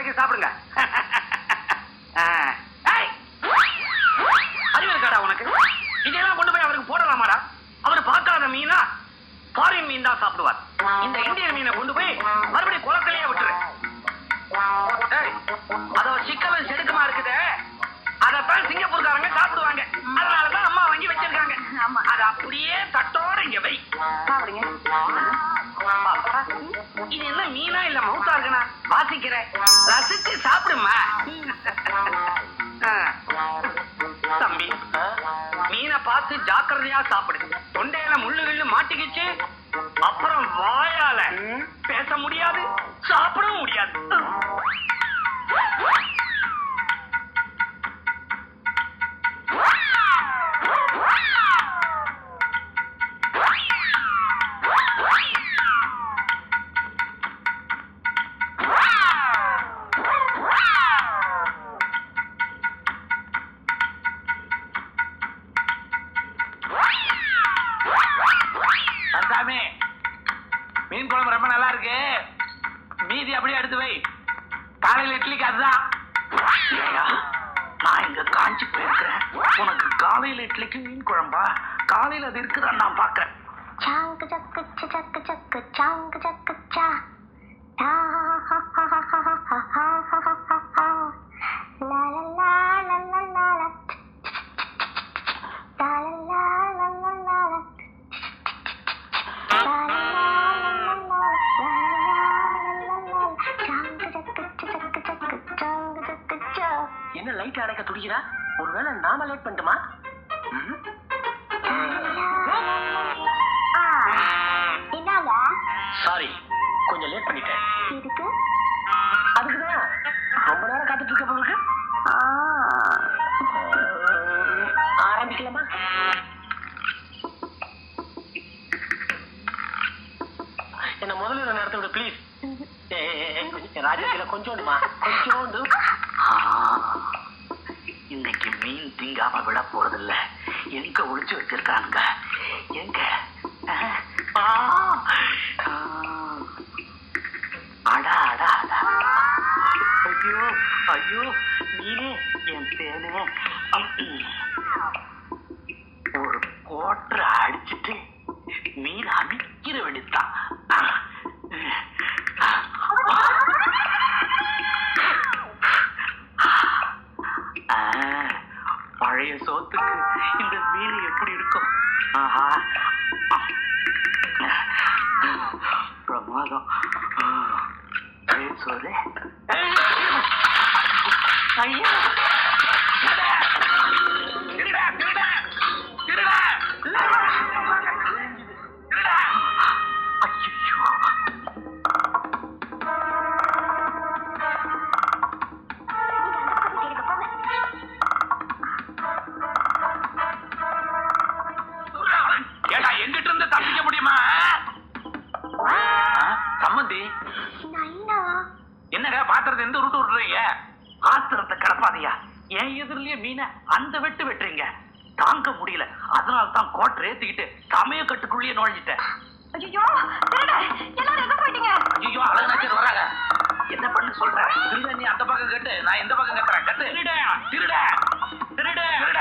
வரைக்கும் சாப்பிடுங்க. ஆ. ஏய்! அறிவு இருக்காடா உனக்கு? இதெல்லாம் கொண்டு போய் அவருக்கு போடலாமாடா? அவர் பார்க்காத மீனா ஃபாரின் மீன் தான் சாப்பிடுவார். இந்த இந்தியன் மீனை கொண்டு போய் மறுபடியும் குளத்திலேயே விட்டுரு. அதோ சிக்கலும் செடுக்குமா இருக்குதே. அதத்தான் சிங்கப்பூர்காரங்க சாப்பிடுவாங்க. அதனாலதான் அம்மா வாங்கி வச்சிருக்காங்க. அது அப்படியே தட்டோட இங்க வை. இது என்ன மீனா இல்ல மவுத்தா இருக்குனா வாசிக்கிறேன். பார்த்து ஜாக்கிரதையா சாப்பிடு. தொண்டையில முள்ளு கிள்ளு மாட்டிக்கிச்சு. அப்புறம் வாயால பேச முடியாது சாப்பிடவும் முடியாது. அப்படியே எடுத்து வை. காலையில இட்லிக்கு அதுதான் நான் இங்க காஞ்சி போயிருக்கிறேன். உனக்கு காலையில இட்லிக்கு மீன் குழம்பா? காலையில அது இருக்குதான் நான் பாக்குறேன் சாங்கு சக்கு சக்கு சக்கு சாங்கு சக்கு சா. லைட் அடைக்க துடிக்கிறா ஒருவேளை நாம லேட் பண்ணிட்டுமா? சாரி கொஞ்சம் லேட் பண்ணிட்டேன். இதுக்கு அதுக்குதான் ரொம்ப நேரம் காத்துட்டு இருக்க ஆ. ஆரம்பிக்கலாமா? என்ன முதல்ல நடத்த விடு ப்ளீஸ் ராஜகீல கொஞ்சோண்டுமா? கொஞ்சோண்டு ஆ, இன்னைக்கு தெரியாம விட போறதில்லை. எங்க ஒழிச்சு வச்சிருக்காங்க எங்க? பழைய சோத்துக்கு இந்த மீன் எப்படி இருக்கும்? ஆஹா. பிரமாதம். ஏய், சோறு. ஐயா. விட்டுறீங்க ஆத்திரத்தை கிளப்பாதியா என் எதிரிலேயே மீனை அந்த வெட்டு வெட்டுறீங்க. தாங்க முடியல. அதனால தான் கோட்டை ஏத்திக்கிட்டு சமய கட்டுக்குள்ளேயே நுழைஞ்சிட்டேன். ஐயோ திருட எல்லாரும் எங்க போயிட்டீங்க? ஐயோ அழகு வராங்க என்ன பண்ண சொல்ற? திருட நீ அந்த பக்கம் கட்டு. நான் இந்த பக்கம் கட்டுறேன். கட்டு. திருட திருட திருட திருட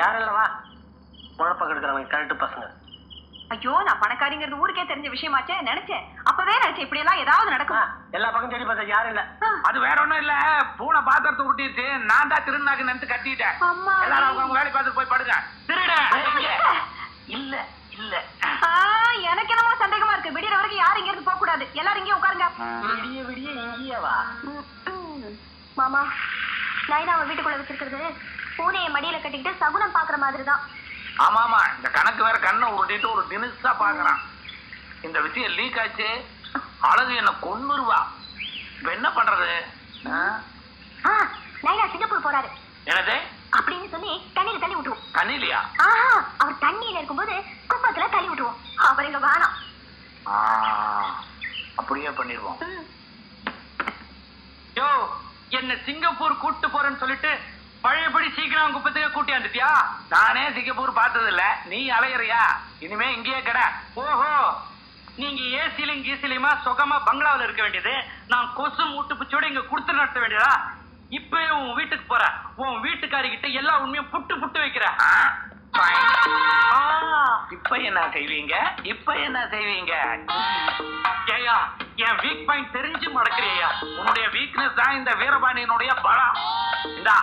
யாரெல்லாம் வா குழப்பம் கெடுக்கிறாங்க கரெக்ட் பசங்க. ஐயோ நான் பணக்காரிங்கிறது ஊருக்கே தெரிஞ்ச விஷயமாச்சே நினைச்சேன். அப்பவே நினைச்சேன் இப்படி எல்லாம் ஏதாவது நடக்கும்? எல்லா பக்கம் தேடி பார்த்தா யாரும் இல்ல. அது வேற ஒண்ணும் இல்ல. பூனை பாத்திரத்தை உருட்டிட்டு நான் தான் திருநாக்கு நினைச்சு கட்டிட்டேன். எல்லாரும் அவங்க அவங்க வேலை பார்த்துட்டு போய் படுங்க. திருட. இல்ல இல்ல. எனக்கு என்னமோ சந்தேகமா இருக்கு. விடியற வரைக்கும் யாரும் இங்க இருந்து போக கூடாது எல்லாரும் இங்கே உட்காருங்க. விடிய விடிய இங்கேயே வா. மாமா நைனாவை வீட்டுக்குள்ள வச்சிருக்கிறது. பூனையை மடியில கட்டிக்கிட்டு சகுனம் பாக்குற மாதிரி தான் ஆமா ஆமா இந்த கணக்கு வேற கண்ணை உருட்டிட்டு ஒரு தினுசா பாக்குறான் இந்த விஷயம் லீக் ஆச்சு. அழகு என்ன கொன்னுருவா. இப்ப என்ன பண்றது? நைனா சிங்கப்பூர் போறாரு. என்னது? அப்படின்னு சொல்லி தண்ணியில தள்ளி விட்டுருவோம். ஆஹா அவர் தண்ணியில இருக்கும்போது குப்பத்துல தள்ளி விட்டுருவோம். அவர் இங்க வேணாம் ஆ, அப்படியே பண்ணிடுவோம். யோ என்ன சிங்கப்பூர் கூட்டு போறேன்னு சொல்லிட்டு பழையபடி சீக்கிரம் குப்பத்துக்கு கூட்டியாந்துட்டியா நானே சிங்கப்பூர் பார்த்தது இல்ல நீ அலையறியா? இனிமே இங்கேயே கடை. ஓஹோ. நீங்க ஏசிலும் கீசிலுமா சுகமா பங்களாவுல இருக்க வேண்டியது. நான் கொசு மூட்டு பிச்சோட இங்க கொடுத்து நடத்த வேண்டியதா? இப்பவே உன் வீட்டுக்கு போற உன் வீட்டுக்காரி கிட்ட எல்லா உண்மையும் புட்டு புட்டு வைக்கிற இப்ப என்ன செய்வீங்க? இப்ப என்ன செய்வீங்க? ஏய்யா என் வீக் பாயிண்ட் தெரிஞ்சு மடக்கிறியா? உன்னுடைய வீக்னஸ் தான் இந்த வீரபாண்டியனுடைய பலம். இந்தா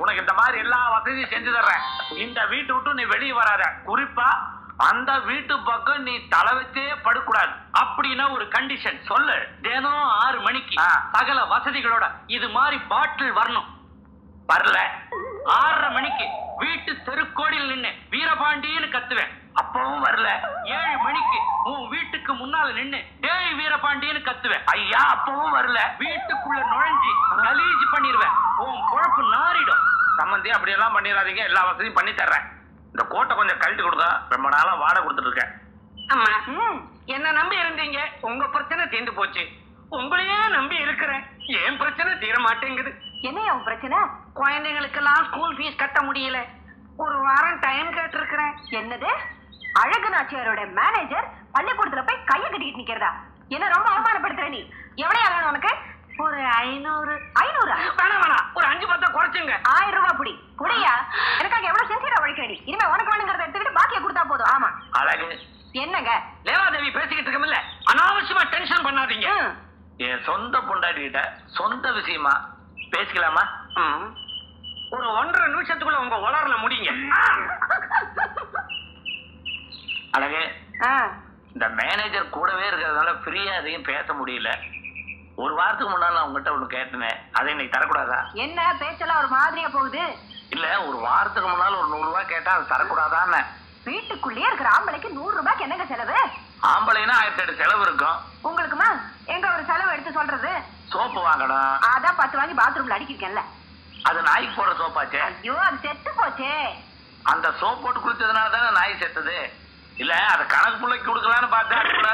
உனக்கு இந்த மாதிரி எல்லா வசதியும் செஞ்சு தர்றேன். இந்த வீட்டை விட்டு நீ வெளியே வராத. குறிப்பா அந்த வீட்டு பக்கம் நீ தலை வச்சே படுக்கூடாது அப்படின்னா ஒரு கண்டிஷன் சொல்லு. தினம் ஆறு மணிக்கு. சகல வசதிகளோட இது மாதிரி பாட்டில் வரணும். வரல. ஆறரை மணிக்கு வீட்டு தெருக்கோடியில் நின்னு வீரபாண்டின்னு கத்துவேன். அப்பவும் வரல. ஏழு மணிக்கு உன் வீட்டுக்கு முன்னால நின்னு டேய் வீரபாண்டின்னு கத்துவேன். ஐயா அப்பவும் வரல. வீட்டுக்குள்ள நுழைஞ்சு கலீஜ் பண்ணிருவேன். உன் குழப்பு நாறிடும். சம்மந்தி அப்படியெல்லாம் பண்ணிடாதீங்க. எல்லா வசதியும் பண்ணி தர்றேன். இந்த கோட்டை கொஞ்சம் கழட்டி கொடுங்க. ரொம்ப நாளா வாடகை கொடுத்துட்டு இருக்கேன். அம்மா என்ன நம்பி இருந்தீங்க. உங்க பிரச்சனை தீர்ந்து போச்சு. உங்களையே நம்பி இருக்கிறேன். என் பிரச்சனை தீர மாட்டேங்குது. என்னையா உன் பிரச்சனை? குழந்தைங்களுக்கெல்லாம் ஸ்கூல் ஃபீஸ் கட்ட முடியல. ஒரு வாரம் டைம் கேட்டிருக்கிறேன். என்னது? அழகு நாச்சியாரோட மேனேஜர் பள்ளிக்கூடத்துல போய் கைய கட்டிக்கிட்டு நிக்கிறதா? என்ன ரொம்ப அவமானப்படுத்துற நீ. எவ்வளவு வேணும் உனக்கு? ஒரு ஐநூறு. ஐநூறா? வேணாம் குறைச்சுங்க ஆயிரம் ரூபாய் புடி. குடியா? எனக்காக எவ்வளவு சின்சியரா உழைக்கிற நீ இனிமே உனக்கு வேணுங்கிறத எடுத்துக்கிட்டு பாக்கிய கொடுத்தா போதும். ஆமா. அழகு. என்னங்க? லேவாதேவி பேசிக்கிட்டு இருக்கமில்ல. அனாவசியமா டென்ஷன் பண்ணாதீங்க. என் சொந்த பொண்டாட்டி கிட்ட சொந்த விஷயமா பேசிக்கலாமா. ஒரு ஒன்றரை நிமிஷத்துக்குள்ள உங்க உலர்ல முடிங்க. அழகு. இந்த மேனேஜர் கூடவே இருக்கிறதுனால ஃப்ரீயா எதையும் பேச முடியல. ஒரு வாரத்துக்கு முன்னால நான் உங்ககிட்ட ஒண்ணு கேட்டேனே அதை இன்னைக்கு தரக்கூடாதா? என்ன பேச்செல்லாம் ஒரு மாதிரியா போகுது? இல்ல ஒரு வாரத்துக்கு முன்னால ஒரு நூறு ரூபாய் கேட்டா அது தரக்கூடாதான்னு. வீட்டுக்குள்ளேயே இருக்கிற ஆம்பளைக்கு நூறு ரூபாய்க்கு என்னங்க செலவு? ஆம்பளைனா ஆயிரத்தி எட்டு செலவு இருக்கும். உங்களுக்குமா? எங்க ஒரு செலவு எடுத்து சொல்றது? சோப்பு வாங்கணும். அதான் பத்து வாங்கி பாத்ரூம்ல அடிக்கிருக்கேன்ல அது நாய்க்கு போடுற சோப்பாச்சே? ஐயோ அது செத்து போச்சே. அந்த சோப் போட்டு குளிச்சதுனால தானே நாய் செத்துது? இல்ல அதை கணக்கு பிள்ளைக்கு கொடுக்கலான்னு பார்த்தா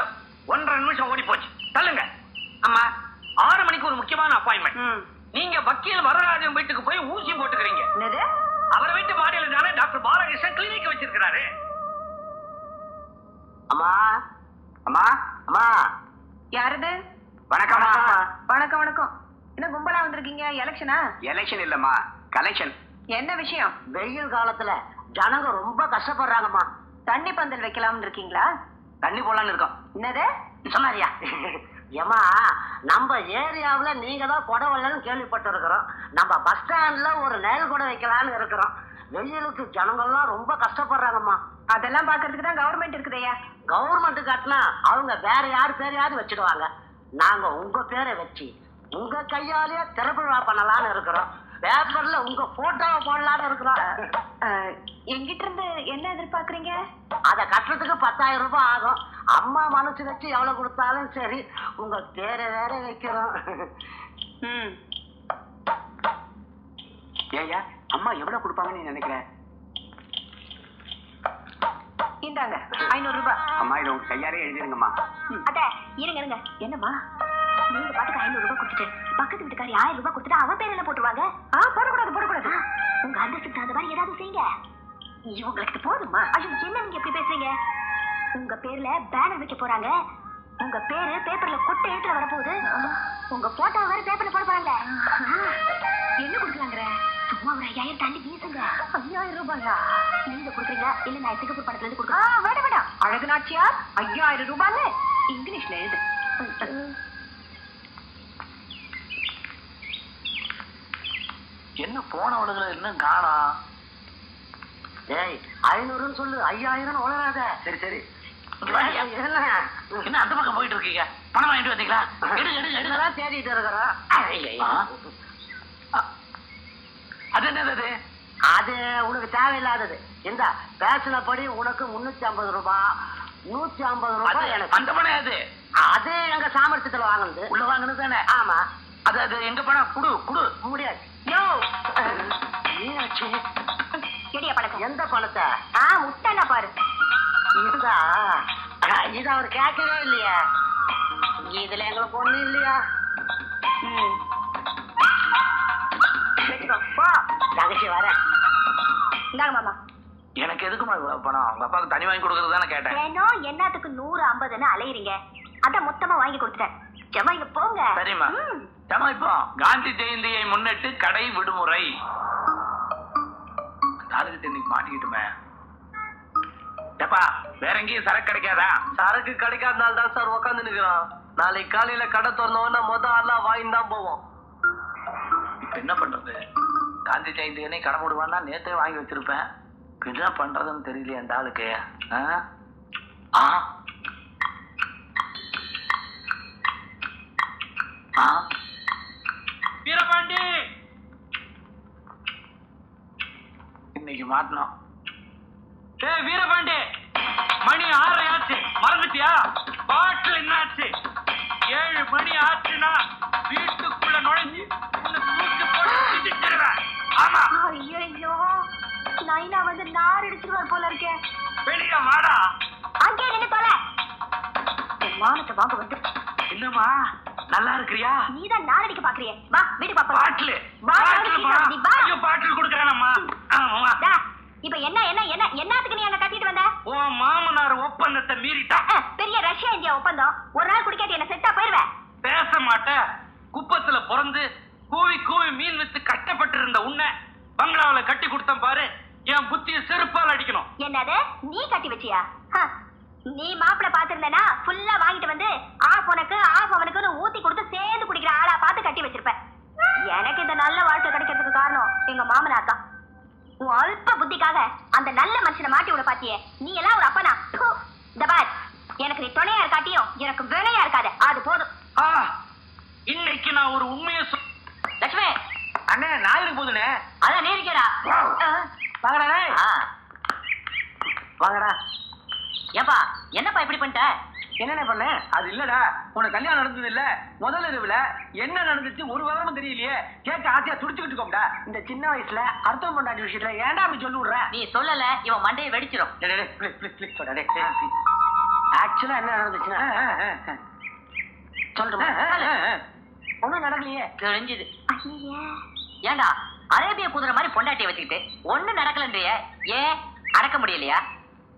ஒன்றரை நிமிஷம் ஓடி போச்சு தள்ளுங்க. அம்மா ஆறு மணிக்கு ஒரு முக்கியமான அப்பாயின்மெண்ட். நீங்க வக்கீல் வரராஜன் வீட்டுக்கு போய் ஊசி போட்டுக்கிறீங்க. என்னது? அவர் வீட்டு மாடியில தானே டாக்டர் பாலகிருஷ்ணன் கிளினிக் வச்சிருக்கிறாரு. அம்மா. அம்மா அம்மா. யாருது? வணக்கம்மா. வணக்கம் வணக்கம். என்ன கும்பலா வந்திருக்கீங்க? எலெக்ஷனா எலெக்ஷன் இல்லம்மா. கலெக்ஷன் என்ன விஷயம்? வெயில் காலத்துல ஜனங்க ரொம்ப கஷ்டப்படுறாங்கம்மா. தண்ணி பந்தல் வைக்கலாம்னு இருக்கீங்களா? தண்ணி போடலான்னு இருக்கோம். என்னது? சொன்னாரியா ஏமா நம்ம ஏரியாவுல நீங்க தான் குடவல்லன்னு கேள்விப்பட்டிருக்கிறோம். நம்ம பஸ் ஸ்டாண்ட்ல ஒரு நெல் கூட வைக்கலாம்னு இருக்கிறோம். வெயிலுக்கு ஜனங்கள்லாம் ரொம்ப கஷ்டப்படுறாங்கம்மா. அதெல்லாம் பாக்குறதுக்கு தான் கவர்மெண்ட் இருக்குதையா கவர்மெண்ட் காட்டினா அவங்க வேற யார் பேரையாவது வச்சிடுவாங்க. நாங்க உங்க பேரை வச்சு உங்க கையாலேயே திறப்பு விழா பண்ணலாம்னு இருக்கிறோம். பேப்பர்ல உங்க போட்டோவை போடலாம்னு இருக்கிறோம். எங்கிட்ட இருந்து என்ன எதிர்பார்க்கறீங்க? அதை கட்டுறதுக்கு பத்தாயிரம் ரூபாய் ஆகும். அம்மா மனசு வச்சு எவ்வளவு கொடுத்தாலும் சரி உங்க பேரை வேற வைக்கிறோம். ம். ஏயா அம்மா எவ்வளவு கொடுப்பாங்கன்னு நீ நினைக்கிற? இந்தாங்க ஐநூறு ரூபாய். அம்மா இதை உங்க கையாலே எழுதிருங்கம்மா. அட இருங்க இருங்க. என்னம்மா? நீங்க பாட்டுக்கு ஐநூறு ரூபாய் கொடுத்துட்டு பக்கத்து வீட்டுக்காரி ஆயிரம் ரூபாய் கொடுத்துட்டு அவ பேர் என்ன போட்டுருவாங்க? ஆ போடக்கூடாது போடக்கூடாது. உங்க அந்தஸ்துக்கு தகுந்த மாதிரி ஏதாவது செய்யுங்க. இவங்களுக்கு போதுமா? ஐயோ என்ன நீங்க எப்படி பேசுறீங்க? உங்க பேர்ல பேனர் வைக்க போறாங்க. உங்க பேரு பேப்பர்ல கொட்டை எழுத்துல வரப்போகுது. உங்க போட்டோ வேற பேப்பர்ல போட போறாங்க. என்ன கொடுக்கலாங்கிற? சும்மா ஒரு ஐயாயிரம் தள்ளி வீசுங்க. ஐயாயிரம் ரூபாயா? நீங்க கொடுக்குறீங்களா? இல்ல நான் சிங்கப்பூர் படத்துல இருந்து கொடுக்குறேன்? வேண்டாம் வேண்டாம் அழகு நாச்சியார் ஐயாயிரம் ரூபான்னு இங்கிலீஷ்ல எழுது. என்ன போனவளுகளை இன்னும் காணோம் ஏய் ஐநூறுன்னு சொல்லு. ஐயாயிரம் உளராத சரி சரி. என்ன? என்ன? அந்த பக்கம் போயிட்டு இருக்கீங்க? பணம் வாங்கிட்டு வந்தீங்களா? எடு எடு எடுங்க இதெல்லாம் தேடிட்டு இருக்கிறோம். அது என்னது அது? உனக்கு தேவையில்லாதது. இந்த பேசினபடி உனக்கு முன்னூத்தி ஐம்பது ரூபாய் நூத்தி ஐம்பது ரூபாய் எனக்கு. அந்த பணம் அது அது எங்க சாமர்த்தியத்துல வாங்குனது. உள்ள வாங்கினது தானே? ஆமா. அது அது எங்க பணம்? குடு குடு. முடியாது. யோ! எடியா பழக்கம்? எந்த பணத்தை ஆ முட்டை பாரு. இதுதா இது அவர் கேட்கவே இல்லையா. இதுல எங்களுக்கு ஒண்ணு இல்லையா? தகச்சி வரேன் இந்தாங்க மாமா. எனக்கு எதுக்குமா பணம்? உங்க அப்பாவுக்கு தனி வாங்கி கொடுக்கறது தானே கேட்டேன். ஏனோ என்னத்துக்கு நூறு ஐம்பதுன்னு அலையுறீங்க. அதான் மொத்தமா வாங்கி கொடுத்துட்டேன். இங்க போங்க. சரிம்மா. ம். ஏம்மா இப்போ காந்தி ஜெயந்தியை முன்னிட்டு கடை விடுமுறை. ஆளுகிட்ட இன்னைக்கு மாட்டிக்கிட்டுமே. ஏப்பா வேற எங்கேயும் சரக்கு கிடைக்காதா? சரக்கு கிடைக்காதனால தான் சார் உட்காந்து நிக்கிறோம். நாளைக்கு காலையில கடை திறந்தோன்னா மொத ஆளா வாங்கி தான் போவோம். இப்ப என்ன பண்றது? காந்தி ஜெயந்தி அன்னைக்கு கடை நேத்தே வாங்கி வச்சிருப்பேன். இப்ப என்ன பண்றதுன்னு தெரியலையே அந்த ஆளுக்கு. ஆ? வீரபாண்டி. இன்னைக்கு மாட்டணும். ஏய் வீரபாண்டி மணி ஆறரை ஆச்சு. மறந்துட்டியா? பாட்டில் என்ன ஆச்சு ஏழு மணி ஆச்சுன்னா வீட்டுக்குள்ள நுழைஞ்சு உன்னை தூக்கி போட்டு திட்டிடுவேன் ஆமா. ஐயோ நைனா வந்து நார் அடிச்சிருவார் போல இருக்கே. வெளியே வாடா. அங்கே நின்னு தொலை மானத்தை வாங்க வந்து என்னம்மா? நல்லா இருக்கிறியா? நீதான் நார் அடிக்க பாக்குறியே. வா வீடு பாப்போம் பாட்டில் பாட்டில். ஐயோ பாட்டில் கொடுக்கறானம்மா. ஆமா இப்ப என்ன என்ன என்ன என்னத்துக்கு நீ அங்க கட்டிட்டு வந்த? உன் மாமனார் ஒப்பந்தத்தை மீறிட்டான் அஹ், பெரிய ரஷ்யா இந்தியா ஒப்பந்தம். ஒரு நாள் குடிக்காட்டி என்ன செத்தா போயிருவேன். பேச மாட்ட. குப்பத்துல பிறந்து கூவி கூவி மீன் வித்து கஷ்டப்பட்டு இருந்த உன்னை பங்களாவுல கட்டி கொடுத்தேன் பாரு. என் புத்திய செருப்பால் அடிக்கணும். என்னது? நீ கட்டி வச்சியா? நீ மாப்பிள பாத்திருந்தனா ஃபுல்லா வாங்கிட்டு வந்து ஆஃப் உனக்கு ஆஃப் அவனுக்குன்னு ஊத்தி கொடுத்து சேர்ந்து குடிக்கிற ஆளா பார்த்து கட்டி வச்சிருப்ப எனக்கு இந்த நல்ல வாழ்க்கை கிடைக்கிறதுக்கு காரணம் எங்க மாமனார் தான். உன் அல்ப புத்திக்காக அந்த நல்ல மனுஷனை மாட்டி விட பாத்தியே. நீ எல்லாம் ஒரு அப்பனா? ப்பு. இந்த பார். எனக்கு நீ துணையா இருக்காட்டியும் எனக்கு வினையா இருக்காது. அது போதும். ஆ, இன்னைக்கு நான் ஒரு உண்மையை லட்சுமி! அண்ணே ஞாயிறு போதுனே அதான் நீ இருக்கேடா வாங்கடா. வாங்கடா. ஏப்பா என்னப்பா இப்படி பண்ணிட்ட? என்னென்ன பண்ண? அது இல்லடா. உனக்கு கல்யாணம் நடந்தது இல்ல முதல் இரவுல என்ன நடந்துச்சு ஒரு விவரமும் தெரியலையே. கேட்க ஆசையா துடிச்சுக்கிட்டு இருக்கோம்டா. இந்த சின்ன வயசுல அர்த்தம் கொண்டாடி விஷயத்துல ஏன்டா அப்படி சொல்லி விடுற? நீ சொல்லல இவன் மண்டையை வெடிச்சிடும் ஆக்சுவலா என்ன நடந்துச்சுன்னா? சொல்லட்டுமா? ஒண்ணும் நடக்கலையே. கிழிஞ்சுது ஏண்டா அரேபிய குதிரை மாதிரி பொண்டாட்டிய வச்சுக்கிட்டு ஒண்ணு நடக்கலன்றிய. ஏன்? அடக்க முடியலையா?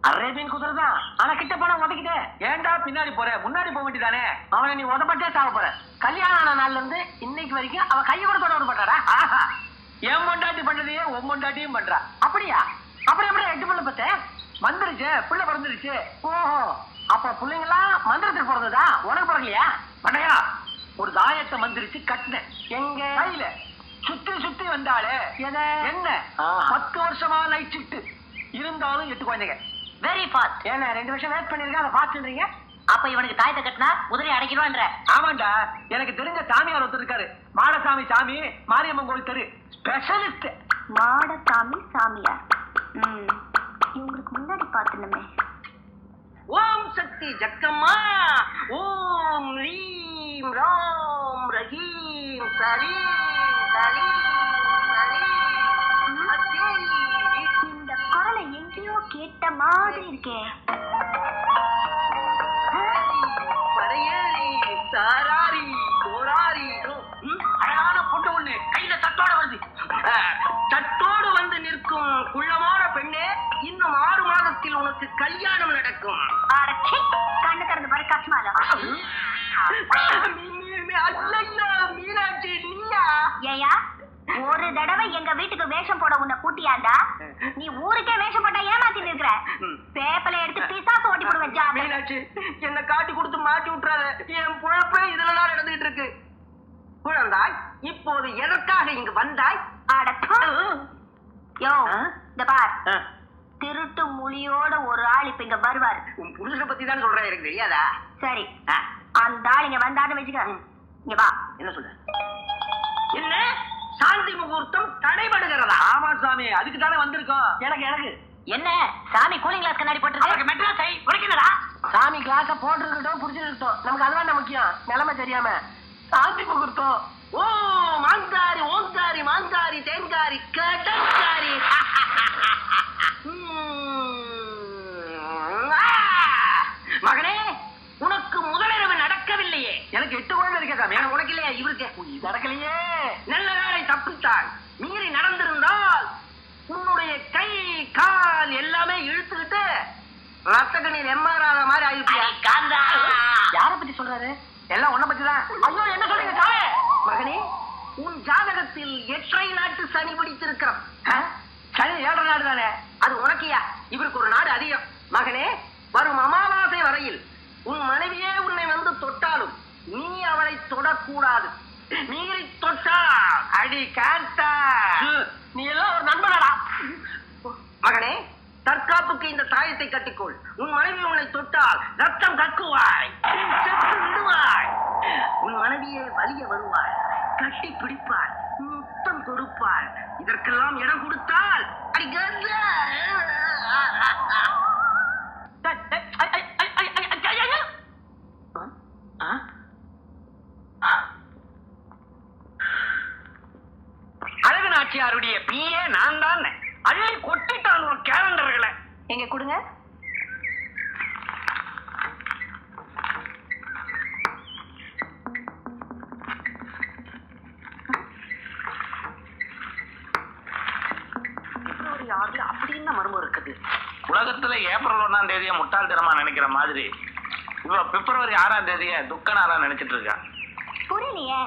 அரேபியன் குதிரை தான் ஆனா கிட்ட போனா உதக்கிட்டே. ஏன்டா பின்னாடி போற? முன்னாடி போக வேண்டியதானே? அவனை நீ உதப்பட்டே சாக போற. கல்யாணம் ஆன நாள்ல இருந்து இன்னைக்கு வரைக்கும் அவ கைய கூட தொட விட ஆஹா. என் பொண்டாட்டி பண்ணதையே உன் பொண்டாட்டியும் பண்றா. அப்படியா? அப்புறம் எப்படி எட்டு பிள்ளை பத்த? வந்துருச்சு. பிள்ளை பிறந்துருச்சு. ஓஹோ. அப்ப பிள்ளைங்களாம் மந்திரத்துக்கு பிறந்ததா உனக்கு பிறக்கலையா? பண்டையா ஒரு தாயத்தை மந்திரிச்சு கட்டினேன். எங்க? கையில. சுத்தி சுத்தி வந்தாளே என்ன? பத்து வருஷமா நைட் இருந்தாலும் எட்டு குழந்தைங்க. வெரி ஃபாஸ்ட் ஏன்னா ரெண்டு வருஷம் வெயிட் பண்ணிருக்கேன் அதை பாத்துறீங்க அப்ப இவனுக்கு தாயத்தை கட்டினா குதிரை அடைக்கிறோன்ற. ஆமாண்டா எனக்கு தெரிஞ்ச சாமியார் ஒருத்தர் இருக்காரு. மாடசாமி சாமி மாரியம்மன் கோயில் தெரு ஸ்பெஷலிஸ்ட் மாடசாமி சாமியார். ம் இவங்களுக்கு முன்னாடி பார்த்துணுமே ஓம் சக்தி ஜக்கம்மா. ஓம் ரீம் ராம் ரஹீம் சலீம் சலீம் கேட்ட மாதிரி இருக்கே. படையேறி சாராரி கோராரி ம், அழகான பொண்ணு ஒண்ணு கையில தட்டோட வருது. தட்டோடு வந்து நிற்கும் குள்ளமான பெண்ணே இன்னும் ஆறு மாதத்தில் உனக்கு கல்யாணம் நடக்கும். கண்ணு திறந்து பாரு கஷ்டமால மீனாட்சி நீயா? ஏயா ஒரு தடவை எங்க வீட்டுக்கு வேஷம் போட உன்னை கூட்டியாண்டா? நீ ஊருக்கே வேஷம் போட்டா ஏமாத்திட்டு இருக்கிற? பேப்பல எடுத்து பிசாசு ஓட்டி போடுவேன் ஜாப மீனாட்சி என்ன காட்டி கொடுத்து மாட்டி விட்டுறாத. என் பொழப்பே இதுல தான் நடந்துகிட்டு இருக்கு. குழந்தாய் இப்போது எதற்காக இங்கு வந்தாய். யோ இந்த பார். திருட்டு மொழியோட ஒரு ஆள் இப்ப இங்க வருவார். உன் புருஷனை பத்தி தான் சொல்றேன் எனக்கு தெரியாதா? சரி. அந்த ஆள் இங்க வந்தான்னு வச்சுக்க. இங்க வா. என்ன சொல்ற? என்ன? சாந்தி முகூர்த்தம் தடைபடுகிறதா? ஆமா சாமி அதுக்கு தானே வந்திருக்கோம். எனக்கு எனக்கு. என்ன? சாமி கூலிங் கிளாஸ் கண்ணாடி அவருக்கு போட்டு மெட்ராஸ் ஐ உடைக்கிறடா சாமி கிளாஸ போட்டுருக்கட்டும் புடிச்சிருக்கட்டும். நமக்கு அதுதான் முக்கியம். நிலைமை தெரியாம. சாந்தி முகூர்த்தம். ஓ மாங்காரி ஓங்காரி மாங்காரி தேங்காரி கடற்காரி! மகனே உனக்கு முதலிரவு நடக்கவில்லையே. எனக்கு எட்டு குழந்தை இருக்கே உனக்கு இல்லையா? இவருக்கு. நடக்கலையே. நல்ல தப்பித்தாள் மீறி நடந்திருந்தால் உன்னுடைய கை கால் எல்லாம் ரத்த கண்ணீர் எம்ஆர் ஆன மாதிரி ஆயிடுச்சு யார பத்தி சொல்றாரு? எல்லாம் உன்ன பத்தி தான். ஐயோ என்ன சொல்றீங்க சாவே மகனே உன் ஜாதகத்தில் எட்டரை நாட்டு சனி பிடித்திருக்கிறான். சரி ஏழரை நாடு தானே? அது உனக்கியா? இவருக்கு ஒரு நாடு அதிகம். மகனே வரும் அமாவாசை வரையில் உன் மனைவியே உன்னை வந்து தொட்டாலும் நீ அவளை தொடக்கூடாது. நீரை தொட்டால் அடி காந்தா நீ எல்லாம் ஒரு நண்பனாடா. மகனே தற்காப்புக்கு இந்த தாயத்தை கட்டிக்கொள். உன் மனைவி உன்னை தொட்டால் ரத்தம் கக்குவாய். செத்து விடுவாய். உன் மனைவியே வலிய வருவாய். கட்டி பிடிப்பாய் முத்தம் கொடுப்பாள். இதற்கெல்லாம் இடம் கொடுத்தால் அடி ஏப்ரல் ஒண்ணாம் தேதியை முட்டாள் தினமா நினைக்கிற மாதிரி. இவ பிப்ரவரி ஆறாம் தேதியை துக்க நாளா நினைச்சிட்டு இருக்கா புரியலையே.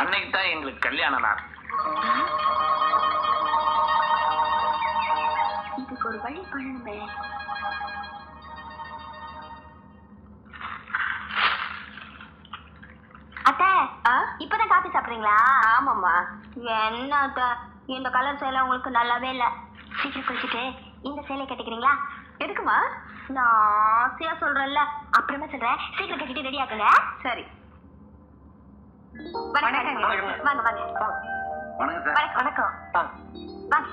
அன்னைக்கு தான் எங்களுக்கு கல்யாண நாள். இதுக்கு ஒரு வழி பண்ணணுமே அத்தை இப்பதான் காபி சாப்பிடுறீங்களா? ஆமாம்மா. என்ன அத்தை இந்த கலர் சேலை உங்களுக்கு நல்லாவே இல்ல. சீக்கிரம் குளிச்சுட்டு இந்த சேலையை கட்டிக்கிறீங்களா? எதுக்குமா? நான் ஆசையா சொல்றேன்ல. அப்புறமா சொல்றேன். சீக்கிரம் கட்டிட்டு ரெடி ஆக்குங்க சரி. வணக்கம். வாங்க வாங்க. வணக்கம் சார். வணக்கம் வணக்கம். வாங்க.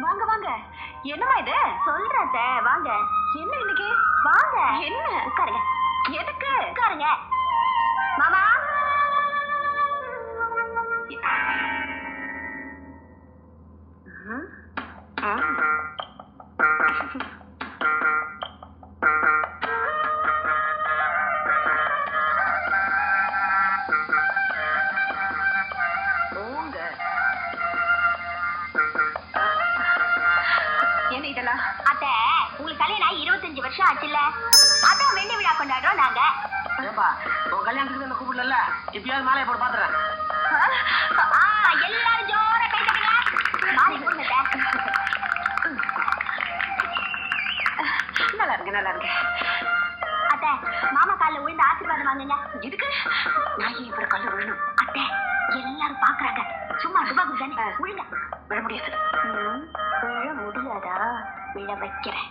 வாங்க வாங்க. என்னம்மா இது? சொல்றத வாங்க. என்ன இன்னைக்கு? வாங்க. என்ன? உட்காருங்க. எதுக்கு? உட்காருங்க. மாமா. போட்டு பாத்துறேன். எல்லாரும் ஜோரா கை தட்டுங்க. மாலை போடுங்க. அத்தை. நல்லா இருக்கு நல்லா இருக்கு. அத்தை மாமா கால்ல விழுந்து ஆசீர்வாதம் வாங்குங்க. இதுக்கு நான் ஏன் இவரை கல்ல விழணும்? அத்தை எல்லாரும் பாக்குறாங்க. சும்மா துபாக்கு தானே விழுங்க. விழ முடியாது. விழ முடியாதா? விழ வைக்கிறேன்.